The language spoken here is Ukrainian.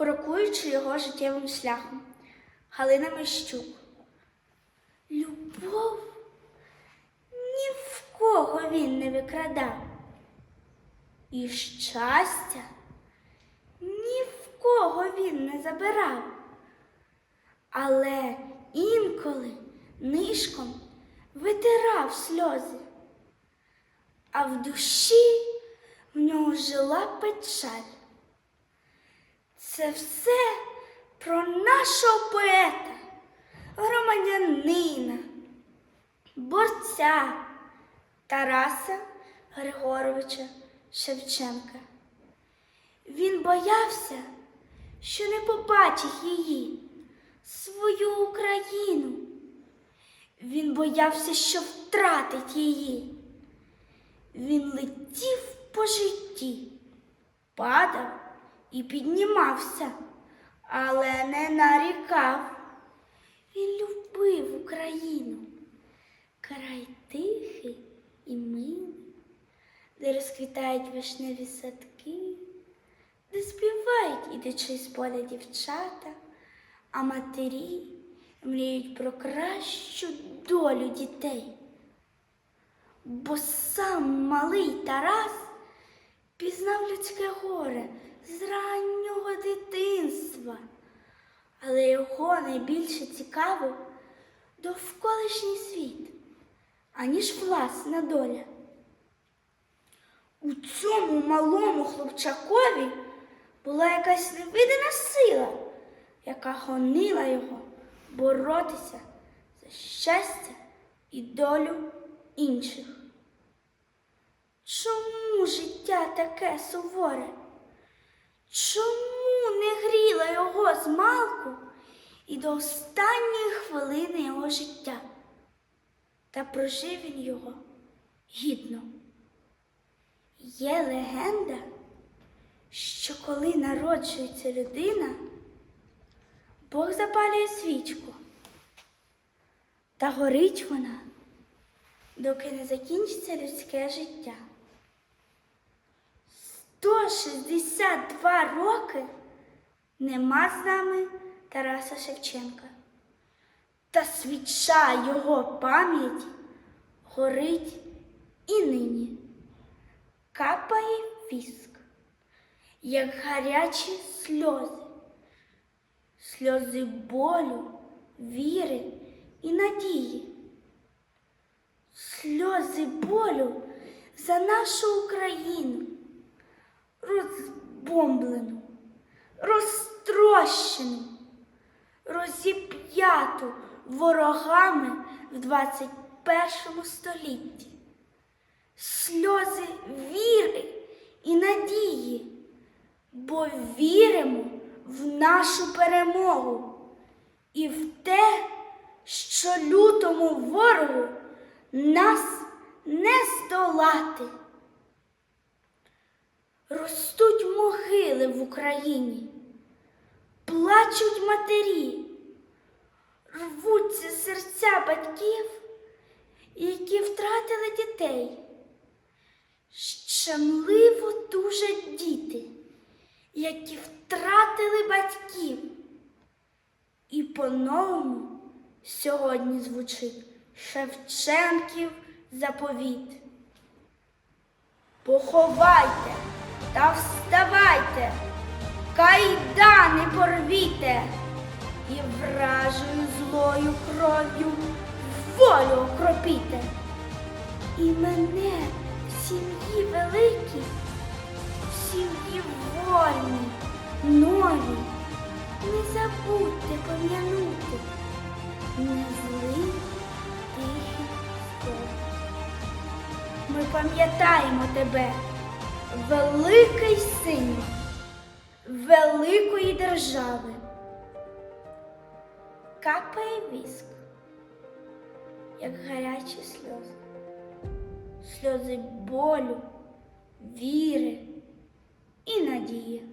крокуючи його життєвим шляхом. Галина Мищук. Любов ні в кого він не викрадав. І щастя ні в кого він не забирав. Але інколи нишком витирав сльози, а в душі в нього жила печаль. Це все про нашого поета, громадянина, борця Тараса Григоровича Шевченка. Він боявся, що не побачить її, свою Україну. Він боявся, що втратить її. Він летів по житті, падав і піднімався, але не нарікав. Він любив Україну, край тихий і милий, де розквітають вишневі садки, де співають ідучи з поля дівчата, а матері мріють про кращу долю дітей. Бо сам малий Тарас пізнав людське горе з раннього дитинства, але його найбільше цікавив довколишній світ, аніж власна доля. У цьому малому хлопчакові була якась невидима сила, яка гонила його боротися за щастя і долю інших. Чому життя таке суворе? Чому не гріла його змалку і до останньої хвилини його життя? Та прожив він його гідно. Є легенда, що коли народжується людина, Бог запалює свічку, та горить вона, доки не закінчиться людське життя. 162 роки нема з нами Тараса Шевченка. Та свіча його пам'яті горить і нині. Капає віск, як гарячі сльози, сльози болю, віри і надії. Сльози болю за нашу Україну, розбомблену, розтрощену, розіп'яту ворогами в 21 столітті. Сльози віри і надії, бо віримо в нашу перемогу і в те, що лютому ворогу нас не здолати. Ростуть могили в Україні, плачуть матері, серця батьків, які втратили дітей. Щемливо тужать діти, які втратили батьків. І по-новому сьогодні звучить Шевченків заповіт. Поховайте та вставайте, кайдани порвіте і вражою злою кров'ю волю окропіте. І мене в сім'ї великій, в сім'ї вольній, новій, не забудьте пом'янути не злий тихий стон. Ми пам'ятаємо тебе, великий син великої держави. Капає віск, як гарячі сльози, сльози болю, віри і надії.